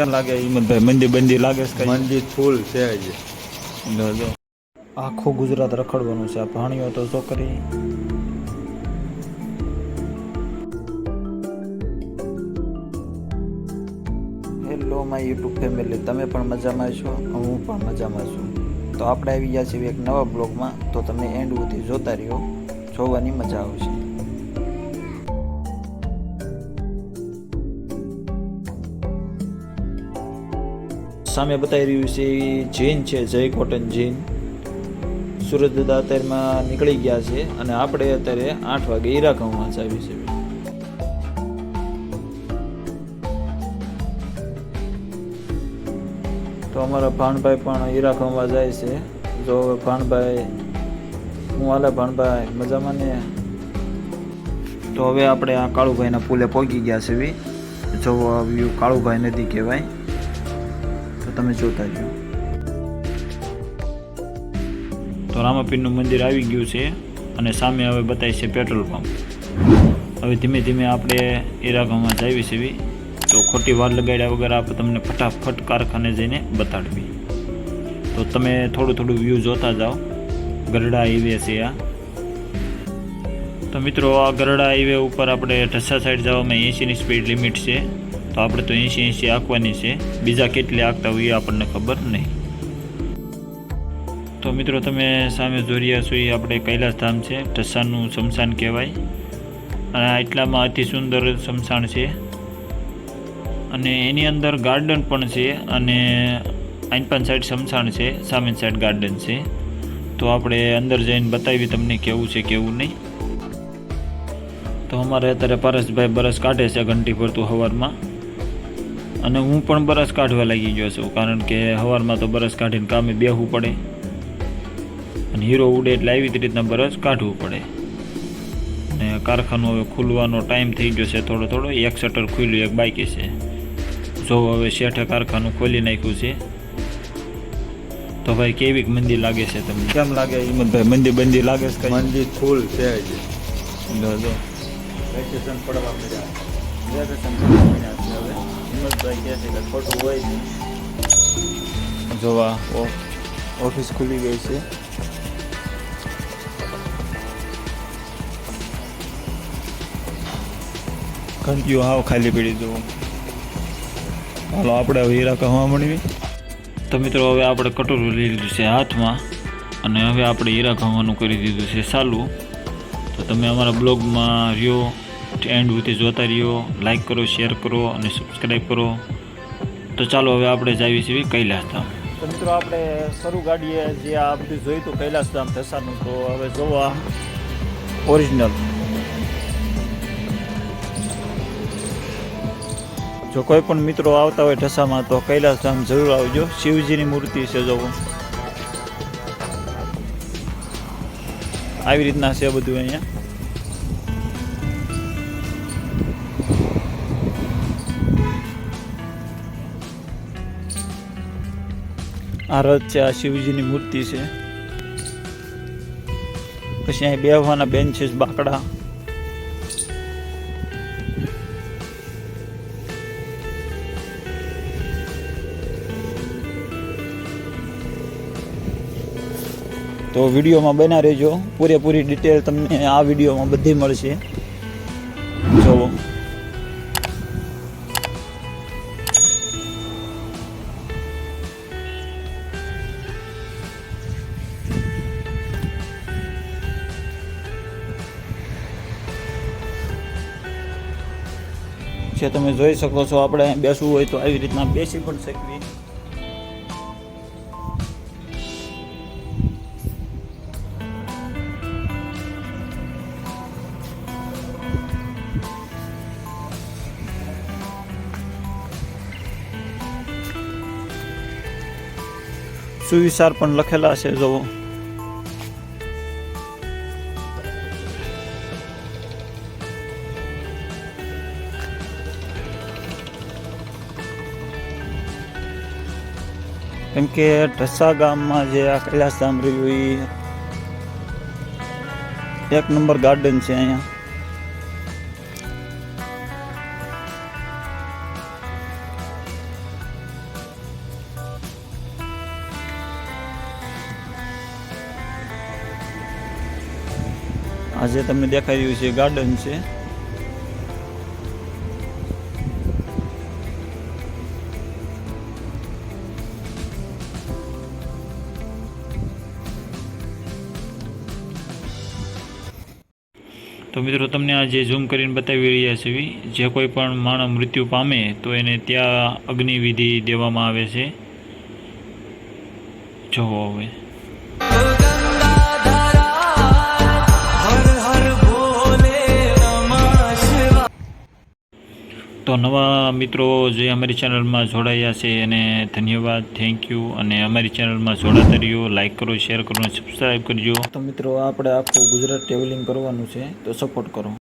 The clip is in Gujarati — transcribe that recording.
ક્યાં લાગે હિંમતભાઈ મંદિર બંદી લાગે છે મંદિર ફૂલ છે જો. આખું ગુજરાત રખડવાનું છે. આ ભાણીઓ તો છોકરી. હેલો માય યુટ્યુબ ફેમિલી તમે પણ મજામાં છો? હું પણ મજામાં છું. તો આપણે આવી ગયા છીએ એક નવા બ્લોગમાં. તો તમે એન્ડ સુધી જોતા રહ્યો. જોવાની મજા આવશે. સામે બતાવી રહ્યું છે એ જૈન છે, જય કોટન જૈન. સુરત દાદા અત્યારમાં નીકળી ગયા છે અને આપણે અત્યારે આઠ વાગે જ આવી છે તો અમારા ભાણભાઈ પણ ગામમાં જાય છે. જો ભાણભાઈ, હું હાલે ભાણભાઈ, મજામાં ને? તો હવે આપણે આ કાળુભાઈના પુલે પહોંચી ગયા છે જો આ કાળુભાઈ નદી કહેવાય. તમે જોતા રહ્યો તો રામાપીરનું મંદિર આવી ગયું છે અને સામે હવે બતાવી છે પેટ્રોલ પંપ. હવે ધીમે ધીમે આપણે ઈરાગામાં જાવી છે તો ખોટી વાર લગાડ્યા વગર આપણે તમને ફટાફટ કારખાને જઈને બતાડવી. તો તમે થોડું થોડું વ્યૂ જોતા જાઓ. ગરડા હાઈવે છે આ. તો મિત્રો, આ ગરડા હાઈવે ઉપર આપણે ઢસા સાઈડ જવામાં એંશીની સ્પીડ લિમિટ છે. તો આપણે તો એંશી એંશી આંકવાની છે. બીજા કેટલી આંકતા હોય એ આપણને ખબર નહીં. તો મિત્રો તમે સામે જોઈ રહ્યા છો એ આપણે કૈલાસધામ છે. ઢસાનું શમશાન કહેવાય. અને એટલામાં અતિ સુંદર શમશાન છે. અને એની અંદર ગાર્ડન પણ છે અને આઈનપાન સાઈડ શમશાન છે, સામેન સાઈડ ગાર્ડન છે. તો આપણે અંદર જઈને બતાવી તમને કેવું છે, કેવું નહીં. તો અમારે અત્યારે પરસભાઈ બરસ કાઢે છે ઘંટી ભરતું સવારમાં અને હું પણ બરસ કાઢવા લાગી ગયો છું કારણ કે સવારમાં તો બરસ કાઢીને કામે બેહવું પડે. અને હીરો ઉડે એટલે આવી જ રીતના બરસ કાઢવું પડે. અને કારખાનું હવે ખુલવાનો ટાઈમ થઈ ગયો છે થોડો થોડો એક શટર ખુલ્યું એક બાકી છે. જો હવે શેઠે કારખાનું ખોલી નાખ્યું છે તો ભાઈ કેવી મંદિર લાગે છે તમને? કેમ લાગે? હિંમતભાઈ મંદિર બંદી લાગે છે મંદી મંદિર ફૂલ છે જો જો. વેકેશન પડવા મળ્યા. જોવા ઓફિસ ખુલી ગઈ છે. ઘંટીઓ હાવ ખાલી પડી જવું હાલો આપણે હવે હીરા કહવા મળવી તો મિત્રો હવે આપણે કટોરું લઈ લીધું છે હાથમાં અને હવે આપણે હીરા કહવાનું કરી દીધું છે ચાલુ તો તમે અમારા બ્લોગમાં રહ્યો. એન્ડ સુધી જોતા રહ્યો લાઇક કરો શેર કરો અને સબસ્ક્રાઈબ કરો. તો ચાલો હવે આપણે જાવી છીએ કૈલાસધામ. તો મિત્રો આપણે શરૂ ગાડીએ જે આ બધું જોયું હતું કૈલાસધામ ઢસાનું તો હવે જોવા ઓરિજિનલ જો કોઈ પણ મિત્રો આવતા હોય ઢસામાં, તો કૈલાસધામ જરૂર આવજો. શિવજીની મૂર્તિ છે જોવો આવી રીતના છે બધું અહીંયા. આ રથ છે આ શિવજીની મૂર્તિ છે. પછી અહીં બેહવાના બેન્ચીસ બાકડા. તો વિડીયોમાં બના રહેજો. પૂરેપૂરી ડિટેલ તમને આ વિડીયોમાં બધી મળશે. જોવો જે તમે જોઈ શકો છો, આપણે બેસવું હોય તો આવી રીતના બેસી પણ શકીએ. સુવિચાર પણ લખેલા છે, જોવો. કેમ કે ઢસા ગામમાં જે આ કૈલાસ ધામ રહ્યું એ એક નંબર ગાર્ડન છે અહીંયા. આજે તમને દેખાઈ રહ્યું છે ગાર્ડન છે. તો મિત્રો, તમને આ જે ઝૂમ કરીને બતાવી રહ્યા છે, જે કોઈ પણ માણસ મૃત્યુ પામે, તો એને ત્યાં અગ્નિવિધિ દેવામાં આવે છે. જોવો હવે. તો નવા મિત્રો જે અમારી ચેનલમાં જોડાયા છે, એને ધન્યવાદ થેન્ક યુ અને અમારી ચેનલમાં જોડાતા રહ્યો લાઈક કરો શેર કરો, અને સબસ્ક્રાઈબ કરજો. તો મિત્રો, આપણે આખું ગુજરાત ટ્રાવેલિંગ કરવાનું છે, તો સપોર્ટ કરો.